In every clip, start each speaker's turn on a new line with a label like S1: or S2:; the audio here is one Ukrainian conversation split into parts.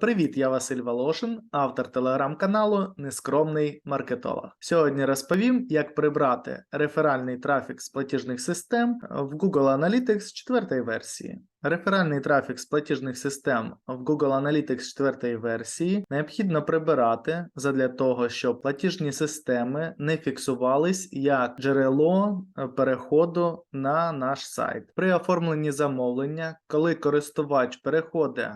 S1: Привіт, я Василь Волошин, автор телеграм-каналу Нескромний маркетолог. Сьогодні розповім, як прибрати реферальний трафік з платіжних систем в Google Analytics 4 версії. Реферальний трафік з платіжних систем в Google Analytics 4 версії необхідно прибирати задля того, щоб платіжні системи не фіксувались як джерело переходу на наш сайт. При оформленні замовлення, коли користувач переходить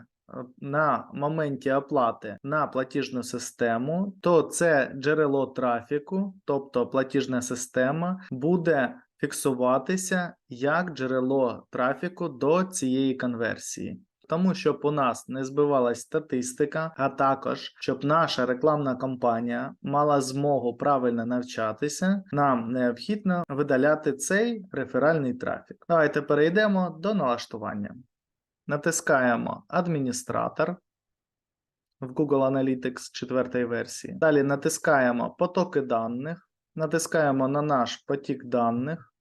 S1: на моменті оплати на платіжну систему, то це джерело трафіку, тобто платіжна система, буде фіксуватися як джерело трафіку до цієї конверсії. Тому щоб у нас не збивалась статистика, а також щоб наша рекламна кампанія мала змогу правильно навчатися, нам необхідно видаляти цей реферальний трафік. Давайте перейдемо до налаштування. Натискаємо Адміністратор в Google Analytics 4 версії. Далі натискаємо Потоки даних, натискаємо на наш потік даних,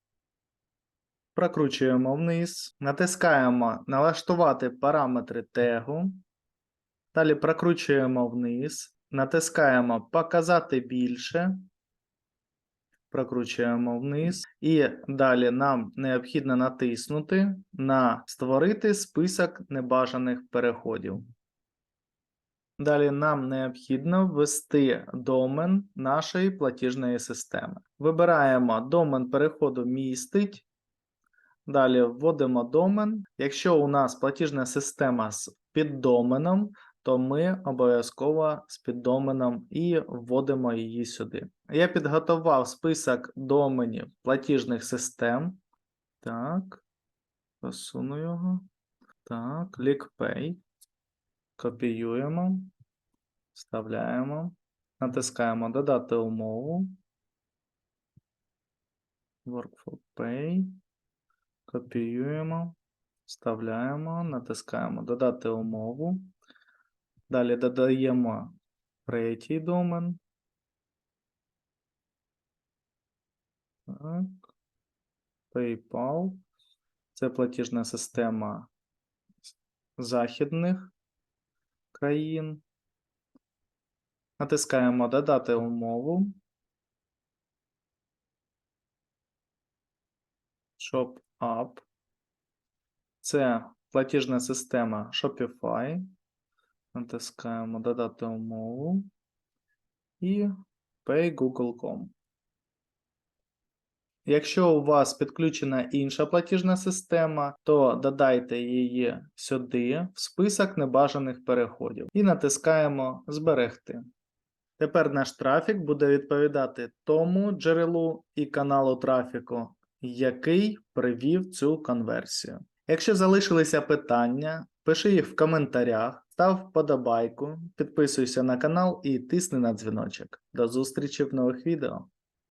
S1: прокручуємо вниз, натискаємо Налаштувати параметри тегу. Далі прокручуємо вниз, натискаємо Показати більше. Прокручуємо вниз, і далі нам необхідно натиснути на Створити список небажаних переходів. Далі нам необхідно ввести домен нашої платіжної системи. Вибираємо домен переходу містить. Далі вводимо домен. Якщо у нас платіжна система з піддоменом, то ми обов'язково з піддоменом і вводимо її сюди. Я підготував список доменів платіжних систем. Так, посуну його. Так, LinkPay. Копіюємо, вставляємо, натискаємо Додати умову. Workflow Pay. Копіюємо, вставляємо, натискаємо Додати умову. Далі додаємо третій домен. Так. PayPal. Це платіжна система західних країн. Натискаємо Додати умову. Shop App. Це платіжна система Shopify. Натискаємо Додати умову і Pay. Якщо у вас підключена інша платіжна система, то додайте її сюди в список небажаних переходів і натискаємо Зберегти. Тепер наш трафік буде відповідати тому джерелу і каналу трафіку, який привів цю конверсію. Якщо залишилися питання, пиши їх в коментарях, став вподобайку, підписуйся на канал і тисни на дзвіночок. До зустрічі в нових відео.